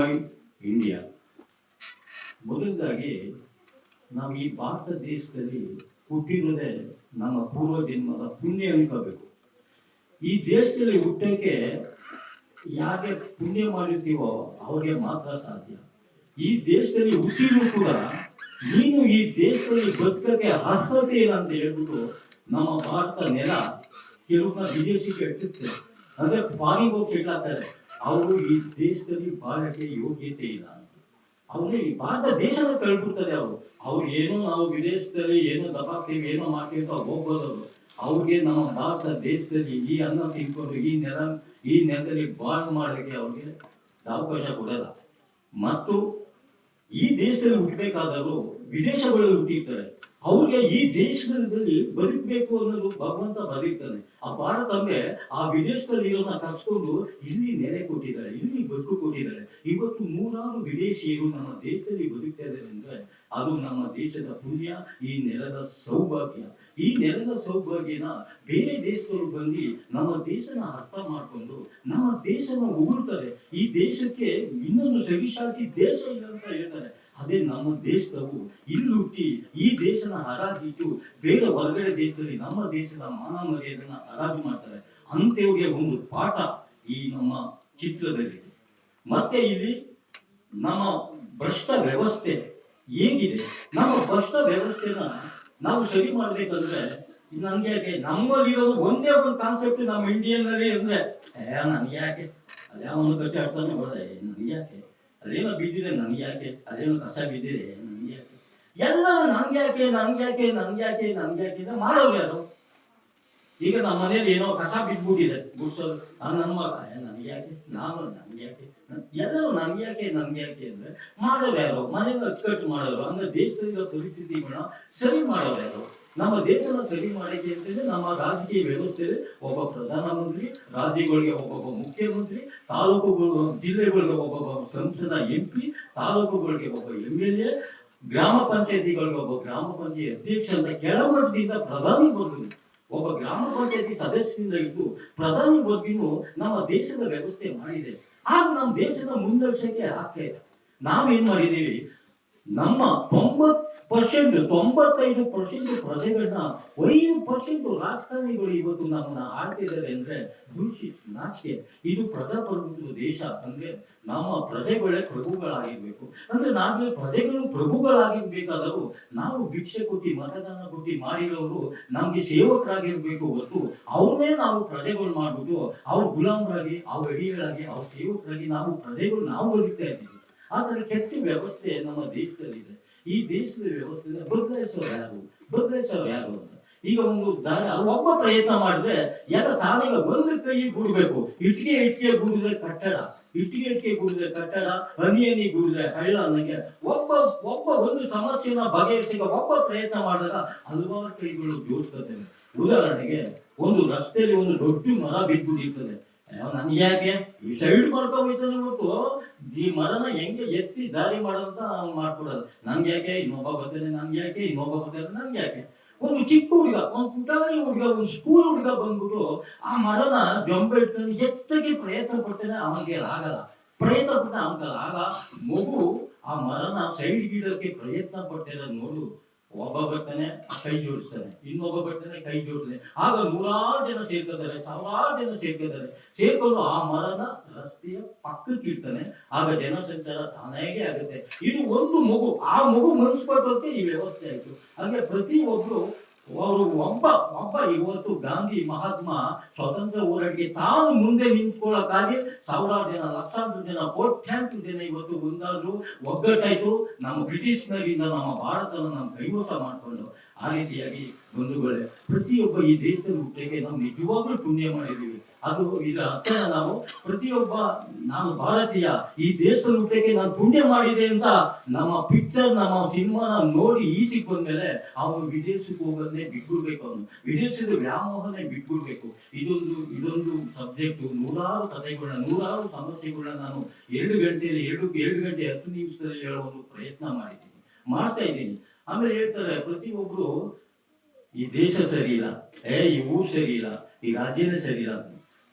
ಮೈ India ಮೊದಲದಾಗಿ ನಾವು ಈ ಭಾರತ ದೇಶದಲ್ಲಿ ಹುಟ್ಟಿರೋದೇ ನಮ್ಮ ಪೂರ್ವ ಜನ್ಮದ ಪುಣ್ಯ ಅನ್ಕೋಬೇಕು. ಈ ದೇಶದಲ್ಲಿ ಹುಟ್ಟಕ್ಕೆ ಯಾಕೆ ಪುಣ್ಯ ಮಾಡಿರ್ತೀವೋ ಅವ್ರಿಗೆ ಮಾತ್ರ ಸಾಧ್ಯ. ಈ ದೇಶದಲ್ಲಿ ಹುಟ್ಟಿದ್ರು ಕೂಡ ನೀನು ಈ ದೇಶದಲ್ಲಿ ಬದುಕಕ್ಕೆ ಅರ್ಹತೆ ಇಲ್ಲ ಅಂತ ಹೇಳ್ಬಿಟ್ಟು ನಮ್ಮ ಭಾರತ ನೆಲ ಕೆಲವನ್ನ ವಿದೇಶಿ ಎಟ್ಟುತ್ತೆ ಅಂದ್ರೆ ಫಾರಿನ್ ಹೋಗಿ ಅವರು ಈ ದೇಶದಲ್ಲಿ ಬಾಳಕ್ಕೆ ಯೋಗ್ಯತೆ ಇಲ್ಲ ಅವರು ಈ ಭಾರತ ದೇಶನ ತಳ್ಬಿಡ್ತದೆ ಅವರು. ಅವ್ರು ಏನು ನಾವು ವಿದೇಶದಲ್ಲಿ ಏನೋ ದಬಾಕ್ತೀವಿ, ಏನೋ ಮಾಡ್ತೀವಿ ಅಂತ ಹೋಗ್ಬೋದು ಅವ್ರು. ಅವ್ರಿಗೆ ನಮ್ಮ ಭಾರತ ದೇಶದಲ್ಲಿ ಈ ಅನ್ನ ತಿನ್ಕೊಂಡು ಈ ನೆಲ, ಈ ನೆಲದಲ್ಲಿ ಬಾಳ್ ಮಾಡಲಿಕ್ಕೆ ಅವ್ರಿಗೆ ಅವಕಾಶ ಕೊಡಲ್ಲ. ಮತ್ತು ಈ ದೇಶದಲ್ಲಿ ಹುಟ್ಟಬೇಕಾದರೂ ವಿದೇಶಗಳಲ್ಲಿ ಹುಟ್ಟಿರ್ತಾರೆ. ಅವ್ರಿಗೆ ಈ ದೇಶದಲ್ಲಿ ಬದುಕಬೇಕು ಅನ್ನೋದು ಭಗವಂತ ಬದುಕ್ತಾನೆ ಆ ಭಾರತ ಅಂದ್ರೆ ಆ ವಿದೇಶದಲ್ಲಿ ಇರೋನ ಕರ್ಸ್ಕೊಂಡು ಇಲ್ಲಿ ನೆಲೆ ಕೊಟ್ಟಿದ್ದಾರೆ, ಇಲ್ಲಿ ಬದುಕು ಕೊಟ್ಟಿದ್ದಾರೆ. ಇವತ್ತು ನೂರಾರು ವಿದೇಶಿಯರು ನಮ್ಮ ದೇಶದಲ್ಲಿ ಬದುಕ್ತಾ ಇದ್ದಾರೆ ಅಂದ್ರೆ ಅದು ನಮ್ಮ ದೇಶದ ಪುಣ್ಯ, ಈ ನೆಲದ ಸೌಭಾಗ್ಯ. ಈ ನೆಲದ ಸೌಭಾಗ್ಯನ ಬೇರೆ ದೇಶದವರು ಬಂದು ನಮ್ಮ ದೇಶನ ಅರ್ಥ ಮಾಡ್ಕೊಂಡು ನಮ್ಮ ದೇಶನ ಉಗುಳ್ತಾರೆ. ಈ ದೇಶಕ್ಕೆ ಇನ್ನೊಂದು ಸವಿಶಾತಿ ದೇಶ ಇಲ್ಲ ಅಂತ ಹೇಳ್ತಾರೆ. ಅದೇ ನಮ್ಮ ದೇಶದವು ಇಲ್ಲಿ ಹುಟ್ಟಿ ಈ ದೇಶನ ಹರಾಜಿಟ್ಟು ಬೇರೆ ಹೊರಗಡೆ ದೇಶದಲ್ಲಿ ನಮ್ಮ ದೇಶದ ಮಾನ ಮರ್ಯಾದೆನ ಹರಾಜು ಮಾಡ್ತಾರೆ. ಅಂತೇವ್ರಿಗೆ ಒಂದು ಪಾಠ ಈ ನಮ್ಮ ಚಿತ್ರದಲ್ಲಿ ಮತ್ತೆ ಇಲ್ಲಿ ನಮ್ಮ ಭ್ರಷ್ಟ ವ್ಯವಸ್ಥೆ ಹೇಗಿದೆ? ನಮ್ಮ ಭ್ರಷ್ಟ ವ್ಯವಸ್ಥೆನ ನಾವು ಸರಿ ಮಾಡ್ಬೇಕಂದ್ರೆ ನನ್ಗೆ ಯಾಕೆ ನಮ್ಮಲ್ಲಿರೋದು ಒಂದೇ ಒಂದು ಕಾನ್ಸೆಪ್ಟ್ ನಮ್ಮ ಇಂಡಿಯನ್ ಅಲ್ಲಿ ಅಂದ್ರೆ ಏ ನನ್ಗೆ ಯಾಕೆ? ಅದ್ಯಾವನು ಕಟ್ಟಿ ಆಡ್ತಾನೆ ಬರೋದೇ? ನನ್ಗೆ ಯಾಕೆ? ಅದೇನೋ ಬಿದ್ದಿದೆ ನನ್ಗೆ ಯಾಕೆ? ಅದೇನೋ ಕಸ ಬಿದ್ದಿದೆ ನನ್ಗೆ ಯಾಕೆ? ಎಲ್ಲ ನನ್ಗೆ ಯಾಕೆ ನನ್ಗೆ ಯಾಕೆ ನನ್ಗೆ ಯಾಕೆ ನಮ್ಗೆ ಯಾಕೆ ಮಾಡೋರು ಯಾರು? ಈಗ ನಮ್ಮ ಮನೇಲಿ ಏನೋ ಕಸ ಬಿದ್ದ್ಬಿಟ್ಟಿದೆ ಗುಡ್ಸೋದು. ನನ್ನ ಮಗ ಏ, ನನ್ಗೆ ಯಾಕೆ? ನಾನು ನನ್ಗೆ ಯಾಕೆ? ಎಲ್ಲರೂ ನನ್ಗೆ ಯಾಕೆ ನಮ್ಗೆ ಯಾಕೆ ಅಂದ್ರೆ ಮಾಡೋರು ಯಾರು? ಮನೇಲಿ ಅಚ್ಚುಕಟ್ಟು ಮಾಡೋರು ಅಂದ್ರೆ ದೇಶದಲ್ಲಿ ಪರಿಸ್ಥಿತಿಗಳನ್ನ ಸರಿ ಮಾಡೋರು ಯಾರು? ನಮ್ಮ ದೇಶನ ಸರಿ ಮಾಡಕ್ಕೆ ಅಂತಂದ್ರೆ ನಮ್ಮ ರಾಜಕೀಯ ವ್ಯವಸ್ಥೆಯಲ್ಲಿ ಒಬ್ಬ ಪ್ರಧಾನಮಂತ್ರಿ, ರಾಜ್ಯಗಳಿಗೆ ಒಬ್ಬೊಬ್ಬ ಮುಖ್ಯಮಂತ್ರಿ, ತಾಲೂಕುಗಳು, ಜಿಲ್ಲೆಗಳಿಗೆ ಒಬ್ಬೊಬ್ಬ ಸಂಸದ ಎಂ ಪಿ ತಾಲೂಕುಗಳಿಗೆ ಒಬ್ಬ ಎಂ ಎಲ್ ಎ ಗ್ರಾಮ ಪಂಚಾಯತಿಗಳಿಗೆ ಒಬ್ಬ ಗ್ರಾಮ ಪಂಚಾಯತ್ ಅಧ್ಯಕ್ಷ ಅಂತ ಕೆಳಮಟ್ಟದಿಂದ ಪ್ರಧಾನಿ ಬರ್ತೀನಿ ಒಬ್ಬ ಗ್ರಾಮ ಪಂಚಾಯತಿ ಸದಸ್ಯರಿಂದ ಇದ್ದು ಪ್ರಧಾನಿ ಬಗ್ಗೆನೂ ನಮ್ಮ ದೇಶದ ವ್ಯವಸ್ಥೆ ಮಾಡಿದೆ. ಆಗ ನಮ್ಮ ದೇಶದ ಮುಂದರ್ಶಕ್ಕೆ ಆಗ್ತಾ ಇಲ್ಲ ನಾವೇನ್ ಮಾಡಿದೀವಿ ನಮ್ಮ ತೊಂಬತ್ ಪರ್ಸೆಂಟ್, ತೊಂಬತ್ತೈದು ಪರ್ಸೆಂಟ್ ಪ್ರಜೆಗಳನ್ನ ಐದು ಪರ್ಸೆಂಟ್ ರಾಜಕಾರಣಿಗಳು ಇವತ್ತು ನಮ್ಮನ್ನ ಆಡ್ತಿದ್ದಾರೆ ಅಂದ್ರೆ ನಾಚಿಕೆ. ಇದು ಪ್ರಜಾಪ್ರಭುತ್ವ ದೇಶ ಅಂದ್ರೆ ನಮ್ಮ ಪ್ರಜೆಗಳೇ ಪ್ರಭುಗಳಾಗಿರ್ಬೇಕು. ಅಂದ್ರೆ ನಾವೇ ಪ್ರಜೆಗಳು ಪ್ರಭುಗಳಾಗಿರ್ಬೇಕಾದರೂ ನಾವು ಭಿಕ್ಷೆ ಕೊಟ್ಟಿ ಮತದಾನ ಕೊಟ್ಟಿ ಮಾಡಿರೋರು ನಮ್ಗೆ ಸೇವಕರಾಗಿರ್ಬೇಕು ಹೊತ್ತು ಅವ್ರನ್ನೇ ನಾವು ಪ್ರಜೆಗಳು ಮಾಡ್ಬಿಟ್ಟು ಅವ್ರ ಗುಲಾಮರಾಗಿ, ಅವ್ರ ಅಡಿಗಳಾಗಿ, ಅವ್ರ ಸೇವಕರಾಗಿ ನಾವು ಪ್ರಜೆಗಳು ನಾವು ಬದುಕ್ತಾ ಇದ್ದೀವಿ. ಆದ್ರೆ ಕೆಟ್ಟ ವ್ಯವಸ್ಥೆ ನಮ್ಮ ದೇಶದಲ್ಲಿದೆ. ಈ ದೇಶದ ವ್ಯವಸ್ಥೆ ಬದಲಾಯಿಸೋರು ಯಾರು ಬದಲಾಯಿಸೋರು ಯಾರು ಅಂತ ಈಗ ಒಂದು ದಾರಿ ಒಬ್ಬ ಪ್ರಯತ್ನ ಮಾಡಿದ್ರೆ ಎಲ್ಲ ತಾನೀಗ ಒಂದು ಕೈ ಗೂಡ್ಬೇಕು. ಇಟ್ಟಿಗೆ ಇಟ್ಟಿಗೆ ಗೂಡಿದ್ರೆ ಕಟ್ಟಡ, ಇಟ್ಟಿಗೆ ಇಟ್ಟಿಗೆ ಗೂಡಿದ್ರೆ ಕಟ್ಟಡ, ಹನಿ ಹನಿ ಗೂಡಿದ್ರೆ ಹಳ್ಳ ಅನ್ನಂಗೆ ಒಬ್ಬ ಒಬ್ಬ ಒಂದು ಸಮಸ್ಯೆನ ಬಗೆಹರಿಸಿ ಒಬ್ಬ ಪ್ರಯತ್ನ ಮಾಡಿದಾಗ ಹಲವಾರು ಕೈಗಳು ಜೋಡಿಸ್ತದೆ. ಉದಾಹರಣೆಗೆ ಒಂದು ರಸ್ತೆಯಲ್ಲಿ ಒಂದು ದೊಡ್ಡ ಮರ ಬಿದ್ದುಬಿಟ್ಟಿರ್ತದೆ. ಈ ಸೈಡ್ ಮಾಡ್ಕೊಂಡ್ ಹೋಯ್ತಾನೆ ಹೊರತು ಈ ಮರನ ಹೆಂಗೆ ಎತ್ತಿ ದಾರಿ ಮಾಡೋಂತ ಮಾಡ್ಕೊಡೋದು. ನನ್ಗೆ ಯಾಕೆ? ಇನ್ನೊಬ್ಬ ಬರ್ತಾನೆ ನನ್ಗೆ ಯಾಕೆ? ಇನ್ನೊಬ್ಬ ಬರ್ತಾನೆ ನನ್ಗೆ ಯಾಕೆ? ಒಂದು ಚಿಕ್ಕ ಹುಡುಗ ಒಂದು ಪುಟಾಣಿ ಹುಡುಗ ಒಂದು ಸ್ಕೂಲ್ ಹುಡುಗ ಬಂದ್ಬಿಟ್ಟು ಆ ಮರನ ಜಂಬ ಇಟ್ಕೊಂಡು ಎತ್ತಗೆ ಪ್ರಯತ್ನ ಪಡ್ತಾನೆ ಅವನಿಗೆ ಆಗಲ್ಲ. ಪ್ರಯತ್ನ ಪಟ್ಟ ಅವನಿಗೆ ಆಗ ಮಗು ಆ ಮರನ ಸೈಡ್ ಗಿಡಕ್ಕೆ ಪ್ರಯತ್ನ ಪಟ್ಟಿರೋದು ನೋಡು. ಒಬ್ಬ ಬರ್ತಾನೆ ಕೈ ಜೋಡಿಸ್ತಾನೆ ಇನ್ನೊಬ್ಬ ಬರ್ತಾನೆ ಕೈ ಜೋಡಿಸ್ತಾನೆ ಆಗ ನೂರಾರು ಜನ ಸೇರ್ಕೋತಾರೆ, ಸಾವಿರಾರು ಜನ ಸೇರ್ಕೋತಾರೆ. ಸೇರ್ಕೊಂಡು ಆ ಮರದ ರಸ್ತೆಯ ಪಕ್ಕಕ್ಕೆ ಇಡ್ತಾನೆ. ಆಗ ಜನಸಂಚಾರ ತಾನಾಗೆ ಆಗುತ್ತೆ. ಇದು ಒಂದು ಮಗು, ಆ ಮಗು ಮನಸ್ಪಟ್ಟಂತೆ ಈ ವ್ಯವಸ್ಥೆ ಆಯ್ತು. ಹಾಗೆ ಪ್ರತಿ ಒಬ್ರು ಅವರು ಒಬ್ಬ ಒಬ್ಬ ಇವತ್ತು ಗಾಂಧಿ ಮಹಾತ್ಮ ಸ್ವತಂತ್ರ ಹೋರಾಟಕ್ಕೆ ತಾನು ಮುಂದೆ ನಿಂತ್ಕೊಳ್ಳೋಕ್ಕಾಗಿ ಸಾವಿರಾರು ಜನ, ಲಕ್ಷಾಂತರ ಜನ, ಕೋಟ್ಯಾಂತರ ಜನ ಇವತ್ತು ಮುಂದಾದ್ರು. ಒಗ್ಗಟ್ಟಾಯ್ತು. ನಮ್ಮ ಬ್ರಿಟಿಷ್ನರಿಂದ ನಮ್ಮ ಭಾರತನ ನಾವು ಕೈವಸ ಮಾಡಿಕೊಂಡು ಆ ರೀತಿಯಾಗಿ ಬಂಧುಗಳೇ, ಪ್ರತಿಯೊಬ್ಬ ಈ ದೇಶದ ಹುಟ್ಟಿಗೆ ನಾವು ನಿಜವಾಗ್ಲೂ ಪುಣ್ಯ ಮಾಡಿದ್ದೀವಿ. ಅದು ಅರ್ಥ ನಾವು ಪ್ರತಿಯೊಬ್ಬ, ನಾನು ಭಾರತೀಯ, ಈ ದೇಶದ ಹುಟ್ಟಕ್ಕೆ ನಾನು ಪುಣ್ಯ ಮಾಡಿದೆ ಅಂತ ನಮ್ಮ ಪಿಕ್ಚರ್ ನಮ್ಮ ಸಿನಿಮಾನ ನೋಡಿ ಈಚೆಗೆ ಬಂದ್ಮೇಲೆ ಅವನು ವಿದೇಶಕ್ಕೆ ಹೋಗೋದನ್ನೇ ಬಿಟ್ಬಿಡ್ಬೇಕು ಅವನು ವಿದೇಶದ ವ್ಯಾಮೋಹನೇ ಬಿಟ್ಬಿಡ್ಬೇಕು. ಇದೊಂದು ಇದೊಂದು ಸಬ್ಜೆಕ್ಟ್ ನೂರಾರು ಕಥೆಗಳನ್ನ, ನೂರಾರು ಸಮಸ್ಯೆಗಳನ್ನ ನಾನು ಎರಡು ಗಂಟೆಯಲ್ಲಿ, ಎರಡು ಎರಡು ಗಂಟೆ ಹತ್ತು ನಿಮಿಷದಲ್ಲಿ ಹೇಳೋ ಒಂದು ಪ್ರಯತ್ನ ಮಾಡಿದ್ದೀನಿ. ಮಾಡ್ತಾ ಇದ್ದೀನಿ. ಆಮೇಲೆ ಹೇಳ್ತಾರೆ, ಪ್ರತಿಯೊಬ್ರು, ಈ ದೇಶ ಸರಿ ಇಲ್ಲ, ಏ, ಈ ಊರು ಸರಿ ಇಲ್ಲ, ಈ ರಾಜ್ಯನೇ ಸರಿ ಇಲ್ಲ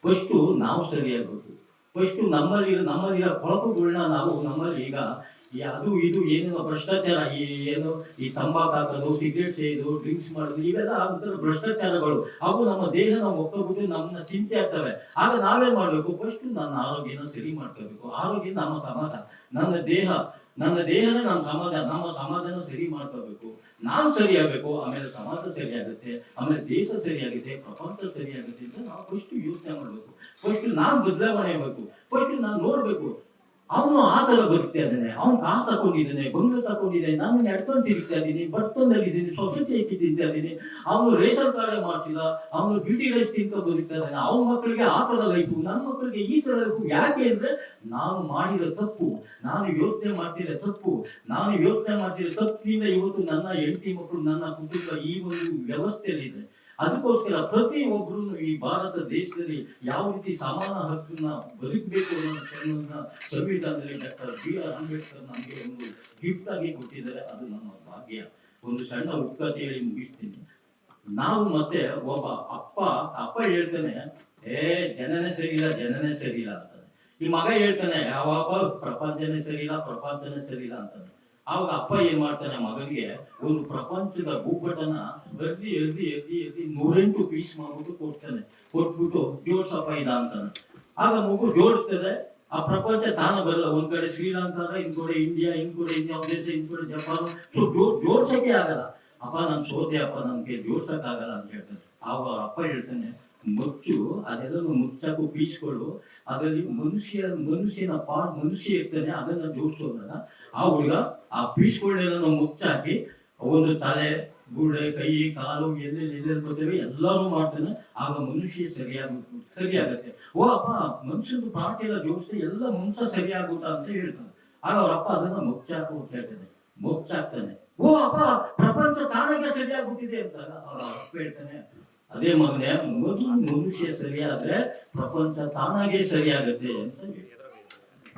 ಫಸ್ಟು ನಾವು ಸರಿಯಾಗಬೇಕು. ಫಸ್ಟ್ ನಮ್ಮಲ್ಲಿ ನಮ್ಮಲ್ಲಿರೋ ಕೊಳಕುಗಳನ್ನ ನಾವು ನಮ್ಮಲ್ಲಿ ಈಗ ಅದು ಇದು ಏನೇನೋ ಭ್ರಷ್ಟಾಚಾರ ಏನು ಈ ತಂಬಾಕು ಹಾಕೋದು ಸಿಗರೇಟ್ ಸೇದು ಡ್ರಿಂಕ್ಸ್ ಮಾಡೋದು, ಇವೆಲ್ಲ ಆಗುತ್ತೆ ಭ್ರಷ್ಟಾಚಾರಗಳು. ಅವು ನಮ್ಮ ದೇಹ ನಾವು ಒಪ್ಪಬಿಟ್ಟು ನಮ್ಮನ್ನ ಚಿಂತೆ ಆಗ್ತವೆ. ಆಗ ನಾವೇನ್ ಮಾಡ್ಬೇಕು. ಫಸ್ಟ್ ನನ್ನ ಆರೋಗ್ಯನ ಸರಿ ಮಾಡ್ಕೋಬೇಕು. ಆರೋಗ್ಯ ನಮ್ಮ ಸಮಾಧಾನ. ನನ್ನ ದೇಹ ನನ್ನ ದೇಹನೇ ನಮ್ಮ ಸಮಾಧಾನ ನಮ್ಮ ಸಮಾಧಾನ ಸರಿ ಮಾಡ್ಕೋಬೇಕು. ನಾನು ಸರಿಯಾಗಬೇಕು, ಆಮೇಲೆ ಸಮಾಜ ಸರಿಯಾಗುತ್ತೆ, ಆಮೇಲೆ ದೇಶ ಸರಿಯಾಗುತ್ತೆ ಪ್ರಪಂಚ ಸರಿಯಾಗುತ್ತೆ ಅಂತ ನಾವು ಫಸ್ಟ್ ಯೋಚನೆ ಮಾಡಬೇಕು. ಫಸ್ಟ್ ನಾವು ಬದಲಾವಣೆ ಆಗಬೇಕು. ಫಸ್ಟ್ ನಾವು ನೋಡ್ಬೇಕು. ಅವನು ಆ ತರ ಅದನ್ನೇ. ಅವ್ನು ತಕೊಂಡಿದ್ದಾನೆ ತಗೊಂಡಿದ್ದಾನೆ ಬಂಗ್ಲೆ ತಗೊಂಡಿದ್ದಾನೆ ನಾನು ಎಡ್ಕೊಂಡು ತಿರುಗ್ತಾ ಇದ್ದೀನಿ ಬರ್ತೊಂದಲ್ಲಿ ಇದ್ದೀನಿ ಸೊಸೈಟಿ ಹಾಕಿ ಇದ್ದೀನಿ, ಅವನು ರೇಷನ್ ಕಾರ್ಡ್ ಮಾಡ್ತಿಲ್ಲ, ಅವನು ಬ್ಯೂಟಿ ರೈಸ್ ತಿಂತ ಬದುಕ್ತಾ ಇದ್ದಾನೆ ಅವನ ಮಕ್ಕಳಿಗೆ ಆ ತರ ಲೈಫು ನನ್ನ ಮಕ್ಕಳಿಗೆ ಈ ತರ ಲೈಫು ಯಾಕೆ ಅಂದ್ರೆ ನಾನು ಮಾಡಿರೋ ತಪ್ಪು, ನಾನು ಯೋಚನೆ ಮಾಡ್ತಿರೋ ತಪ್ಪು, ನಾನು ಯೋಚನೆ ಮಾಡ್ತಿರೋ ತಪ್ಪಿನಿಂದ ಇವತ್ತು ನನ್ನ ಹೆಂಡತಿ ಮಕ್ಕಳು, ನನ್ನ ಕುಟುಂಬ ಈ ಒಂದು ವ್ಯವಸ್ಥೆಯಲ್ಲಿದೆ. ಅದಕ್ಕೋಸ್ಕರ ಪ್ರತಿ ಒಬ್ಬರು ಈ ಭಾರತ ದೇಶದಲ್ಲಿ ಯಾವ ರೀತಿ ಸಮಾನ ಹಕ್ಕನ್ನ ಬದುಕಬೇಕು ಅನ್ನೋದನ್ನ ಸಂವಿಧಾನದಲ್ಲಿ ಡಾಕ್ಟರ್ ಬಿ ಆರ್ ಅಂಬೇಡ್ಕರ್ ನಮಗೆ ಒಂದು ಗಿಫ್ಟ್ ಆಗಿ ಕೊಟ್ಟಿದ್ದಾರೆ. ಅದು ನಮ್ಮ ಭಾಗ್ಯ. ಒಂದು ಸಣ್ಣ ಉತ್ಕತೆ ಹೇಳಿ ಮುಗಿಸ್ತೀನಿ. ನಾವು ಮತ್ತೆ ಒಬ್ಬ ಅಪ್ಪ ಅಪ್ಪ ಹೇಳ್ತಾನೆ, ಏ, ಜನನೇ ಸರಿಯಿಲ್ಲ ಜನನೇ ಸರಿಯಿಲ್ಲ ಅಂತಾನೆ. ಈ ಮಗ ಹೇಳ್ತಾನೆ ಯಾವಾಗ ಪ್ರಪಂಚನೇ ಸರಿಯಿಲ್ಲ ಪ್ರಪಂಚನೇ ಸರಿಯಿಲ್ಲ ಅಂತಾನೆ. ಆವಾಗ ಅಪ್ಪ ಏನ್ ಮಾಡ್ತಾನೆ ಮಗನಿಗೆ ಒಂದು ಪ್ರಪಂಚದ ಭೂಪಟನ ಎರ್ದಿ ಎರ್ದಿ ಎರ್ದಿ ಎರ್ದಿ ನೂರೆಂಟು ಪೀಸ್ ಮಾಡ್ಬಿಟ್ಟು ಕೊಡ್ತಾನೆ. ಕೊಟ್ಬಿಟ್ಟು ಜೋಡ್ಸಪ್ಪ ಇದ ಅಂತಾನೆ. ಆಗ ಮಗು ಜೋಡಿಸ್ತದೆ, ಆ ಪ್ರಪಂಚ ತಾನ ಬರಲ್ಲ. ಒಂದ್ ಕಡೆ ಶ್ರೀಲಂಕಾ, ಇನ್ ಕಡೆ ಇಂಡಿಯಾ, ಇನ್ ಕಡೆ ಇಂಡಿಯಾ ದೇಶ, ಇನ್ ಕಡೆ ಜಪಾನ್. ಸೊ ಜೋಡ್ಸಕ್ಕೆ ಆಗಲ್ಲ. ಅಪ್ಪ ನಮ್ ಸೋತೆ ಅಪ್ಪ ನಮ್ಗೆ ಜೋಡ್ಸಕ್ ಆಗಲ್ಲ ಅಂತ ಹೇಳ್ತಾನೆ. ಅವ್ರ ಅಪ್ಪ ಹೇಳ್ತಾನೆ ಮುಚ್ಚು ಅದೆಲ್ಲ ಮುಚ್ಚಾಕು ಪೀಸ್ಗಳು ಅದರಲ್ಲಿ ಮನುಷ್ಯ, ಮನುಷ್ಯನ ಪಾರ್ಟ್ ಮನುಷ್ಯ ಇರ್ತಾನೆ, ಅದನ್ನ ಜೋಡಿಸೋದನ್ನ ಆ ಹುಡುಗ ಆ ಪೀಸ್ಗಳನ್ನೆಲ್ಲ ಮುಚ್ಚಾಕಿ ಒಂದು ತಲೆ ಗೂಡೆ ಕೈ, ಕಾಲು, ಎಲ್ಲೆಲ್ಲಿ ಎಲ್ಲೆಲ್ಲಿ ಬರ್ತೇವೆ ಎಲ್ಲರೂ ಮಾಡ್ತಾನೆ. ಆಗ ಮನುಷ್ಯ ಸರಿಯಾಗುತ್ತೆ ಸರಿಯಾಗತ್ತೆ. ಓ ಅಪ್ಪ ಮನುಷ್ಯನ ಪಾಠ ಎಲ್ಲ ಜೋಡಿಸಿ ಎಲ್ಲ ಮನುಷ್ಯ ಸರಿಯಾಗುತ್ತಾ ಅಂತ ಹೇಳ್ತಾನೆ. ಆಗ ಅವ್ರ ಅಪ್ಪ ಅದನ್ನ ಮುಚ್ಚಾಕು ಅಂತ ಹೇಳ್ತಾನೆ. ಮುಚ್ಚಾಕ್ತಾನೆ. ಓ ಅಪ್ಪ, ಪ್ರಪಂಚ ತಾನಾಗೆ ಸರಿಯಾಗುತ್ತಿದೆ ಅಂತ ಅವ್ರ ಅಪ್ಪ ಹೇಳ್ತಾನೆ ಅದೇ ಮಗನೇ ಮೊದಲು ಮನುಷ್ಯ ಸರಿಯಾದ್ರೆ ಪ್ರಪಂಚ ತಾನಾಗೆ ಸರಿಯಾಗತ್ತೆ ಅಂತ ಹೇಳ್ತಾರೆ.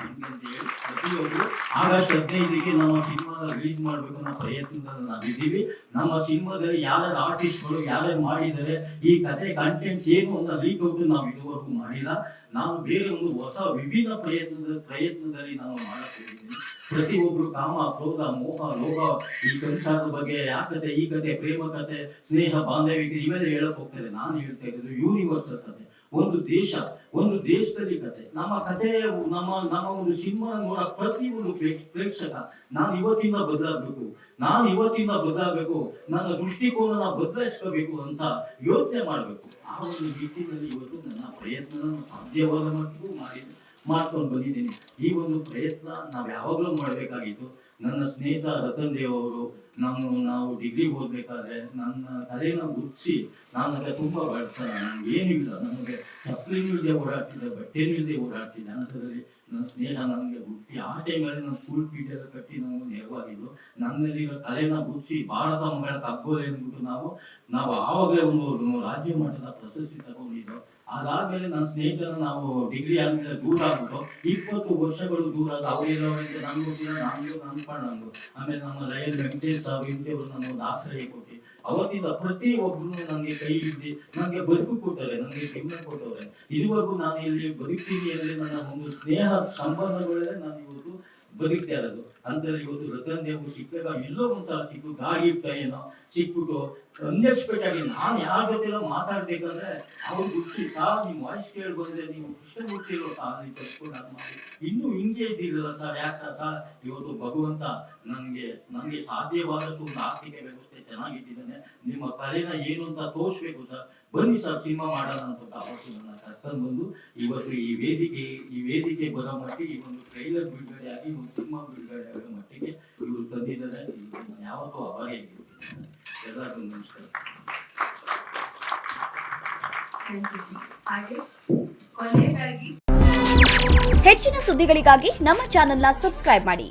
ಹಿಂಗಂತ ಹೇಳಿ ಪ್ರತಿಯೊಬ್ರು ಆಗಸ್ಟ್ ಹದಿನೈದಕ್ಕೆ ನಮ್ಮ ಸಿನಿಮಾ ರಿಲೀಸ್ ಮಾಡಬೇಕು ಅನ್ನೋ ಪ್ರಯತ್ನದಲ್ಲಿ ನಾವಿದ್ದೀವಿ. ನಮ್ಮ ಸಿನಿಮಾದಲ್ಲಿ ಯಾರ್ಯಾರು ಆರ್ಟಿಸ್ಟ್ಗಳು ಯಾರ್ಯಾರು ಮಾಡಿದ್ದಾರೆ, ಈ ಕತೆ ಕಂಟೆಂಟ್ ಏನು ಅಂತ ಲೀಕ್ ಔಟ್ ನಾವು ಇದುವರೆಗೂ ಮಾಡಿಲ್ಲ. ನಾವು ಬೇರೆ ಒಂದು ಹೊಸ ವಿಭಿನ್ನ ಪ್ರಯತ್ನದ, ಪ್ರಯತ್ನದಲ್ಲಿ ನಾವು ಮಾಡಕ್ಕೋಗಿದ್ದೀನಿ ಪ್ರತಿಯೊಬ್ರು ಕಾಮ, ಕ್ರೋಧ, ಮೋಹ, ಲೋಭ, ಈ ಸಂಸಾರದ ಬಗ್ಗೆ ಕತೆ, ಈ ಕತೆ, ಪ್ರೇಮ ಕತೆ, ಸ್ನೇಹ, ಬಾಂಧವ್ಯ, ಇವೆಲ್ಲ ಹೇಳಕ್ ಹೋಗ್ತಾರೆ ನಾನು ಹೇಳ್ತಾ ಇರೋದು ಯೂನಿವರ್ಸಲ್ ಕತೆ. ಒಂದು ದೇಶ, ಒಂದು ದೇಶದಲ್ಲಿ ಕತೆ. ನಮ್ಮ ಕತೆ ನಮ್ಮ ನಮ್ಮ ಒಂದು ಸಿನಿಮಾ ನೋಡ ಪ್ರತಿ ಒಂದು ಪ್ರೇಕ್ಷ- ಪ್ರೇಕ್ಷಕ ನಾನು ಇವತ್ತಿಂದ ಬದಲಾಗಬೇಕು. ನಾನು ಇವತ್ತಿಂದ ಬದಲಾಗಬೇಕು. ನನ್ನ ದೃಷ್ಟಿಕೋನ ಬದಲಾಯಿಸ್ಕೋಬೇಕು ಅಂತ ಯೋಚನೆ ಮಾಡಬೇಕು. ಆ ಒಂದು ನಿಟ್ಟಿನಲ್ಲಿ ಇವತ್ತು ನನ್ನ ಪ್ರಯತ್ನ ಸಾಧ್ಯವಾದ ಮಟ್ಟಿಗೂ ಮಾಡಿ ಮಾಡ್ಕೊಂಡು ಬಂದಿದ್ದೀನಿ ಈ ಒಂದು ಪ್ರಯತ್ನ ನಾವು ಯಾವಾಗಲೂ ಮಾಡಬೇಕಾಗಿತ್ತು ನನ್ನ ಸ್ನೇಹಿತ ರತನ್ ದೇವ್ ಅವರು ನಾನು ನಾವು ಡಿಗ್ರಿ ಓದ್ಬೇಕಾದ್ರೆ ನನ್ನ ತಲೆನ ಉಚ್ಚಿ ನಾನು ಅದಕ್ಕೆ ತುಂಬಾ ಬಡ್ತಾನೆ ನನ್ಗೆ ಏನಿಲ್ಲ ನನಗೆ ಚಪ್ಪಲಿನೂ ಇಲ್ಲದೆ ಓಡಾಡ್ತಿದ್ದೆ ಬಟ್ಟೆನೂ ಇಲ್ಲದೆ ಓಡಾಡ್ತಿದ್ದೆ ನಂತರದಲ್ಲಿ ನನ್ನ ಸ್ನೇಹ ನನಗೆ ಹುಟ್ಟಿ, ಆ ಟೈಮಲ್ಲಿ ನಾನು ಸ್ಕೂಲ್ ಫೀಸ್ ಎಲ್ಲ ಕಟ್ಟಿ ನಮಗೆ ನೆರವಾಗಿದ್ದು ನನ್ನಲ್ಲಿರೋ ತಲೆನ ಬುಚ್ಚಿ ಭಾರತ ಮಗಳ ತಗ್ಗೋದು ಅಂದ್ಬಿಟ್ಟು ನಾವು ನಾವು ಆವಾಗಲೇ ಒಂದು ರಾಜ್ಯ ಮಟ್ಟದ ಪ್ರಶಸ್ತಿ ತಗೊಂಡಿದ್ದು. ಅದಾದ್ಮೇಲೆ ನನ್ನ ಸ್ನೇಹಿತರ ನಾವು ಡಿಗ್ರಿ ಆದ್ಮೇಲೆ ದೂರ ಆಗ್ಬಿಟ್ಟು ಇಪ್ಪತ್ತು ವರ್ಷಗಳು ದೂರ ಆದ ಅವರಿರೋರಿಂದ ನಂಗೆ ಗೊತ್ತಿಲ್ಲ ನಂಗೆ. ಅನ್ಕೊಂಡಂಗು ಆಮೇಲೆ ನಮ್ಮ ರೈಲ್ ವೆಂಕಟೇಶ್ ಸಾವು ಇಂಥವ್ರು ನನ್ನ ಒಂದು ಆಶ್ರಯ ಕೊಟ್ಟು ಅವತ್ತಿಂದ ಪ್ರತಿ ಒಬ್ರು ನನಗೆ ಕೈ ಹಿಡಿದು ನನಗೆ ಬದುಕು ಕೊಟ್ಟರೆ ನನಗೆ ಜೀವನ ಕೊಟ್ಟವ್ರೆ. ಇದುವರೆಗೂ ನಾನು ಇಲ್ಲಿ ಬದುಕ್ತೀನಿ ಅಂದ್ರೆ ನನ್ನ ಒಂದು ಸ್ನೇಹ ಸಂಬಂಧಗಳೇ ನಾನು ಇವತ್ತು ಬದುಕ್ತಾ ಇರೋದು. ಅಂದ್ರೆ ಇವತ್ತು ರತನ್ ದೇವ್ ಸಿಕ್ಕಾಗ ಎಲ್ಲೋ ಒಂದ್ಸಲ ಸಿಕ್ಕು ಗಾಡಿ ಏನೋ ಸಿಕ್ಬಿಟ್ಟು ಅನ್ಎಕ್ಸ್ಪೆಕ್ಟ್ ಆಗಿ ನಾನು ಯಾರ ಜೊತೆ ಎಲ್ಲ ಮಾತಾಡ್ಬೇಕಂದ್ರೆ ಅವ್ರು ಗುರ್ಸಿ ಸಾ ನಿಮ್ಮ ವಾಯ್ಸ್ ಕೇಳಿ ಬಂದ್ರೆ ನೀವು ಕೃಷ್ಣಮೂರ್ತಿ ಇರೋ ಸರ್ ಅದು ಮಾಡಿ. ಇನ್ನೂ ಹಿಂಗೆ ಇದ್ದಿರಲ್ಲ ಸರ್, ಯಾಕೆ ಸರ್ ಇವತ್ತು ಭಗವಂತ ನನಗೆ ನನಗೆ ಸಾಧ್ಯವಾದಷ್ಟು ಒಂದು ಆರ್ಥಿಕ ವ್ಯವಸ್ಥೆ ಚೆನ್ನಾಗಿಟ್ಟಿದ್ದಾನೆ. ನಿಮ್ಮ ತಲೆನ ಏನು ಅಂತ ತೋರಿಸ್ಬೇಕು ಸರ್. ಬನ್ನಿ ಸರ್ ಸಿನಿಮಾ ಮಾಡೋಣ ಅಂತ ನನ್ನ ಕರ್ಕೊಂಡು ಬಂದು ಇವತ್ತು ಈ ವೇದಿಕೆ ಈ ವೇದಿಕೆ ಬರೋ ಮಟ್ಟಿಗೆ ಈ ಒಂದು ಟ್ರೈಲರ್ ಬಿಡುಗಡೆ ಆಗಿ ಒಂದು ಸಿನಿಮಾ ಬಿಡುಗಡೆ ಆಗೋ ಮಟ್ಟಿಗೆ ಇವರು ತಂದಿದ್ದಾರೆ. ಯಾವತ್ತೂ ಅವಾಗ ಎಲ್ಲರಿಗೂ ನಮಸ್ಕಾರ. ಹೆಚ್ಚಿನ ಸುದ್ದಿಗಳಿಗಾಗಿ ನಮ್ಮ ಚಾನೆಲ್ನ ಸಬ್ಸ್ಕ್ರೈಬ್ ಮಾಡಿ.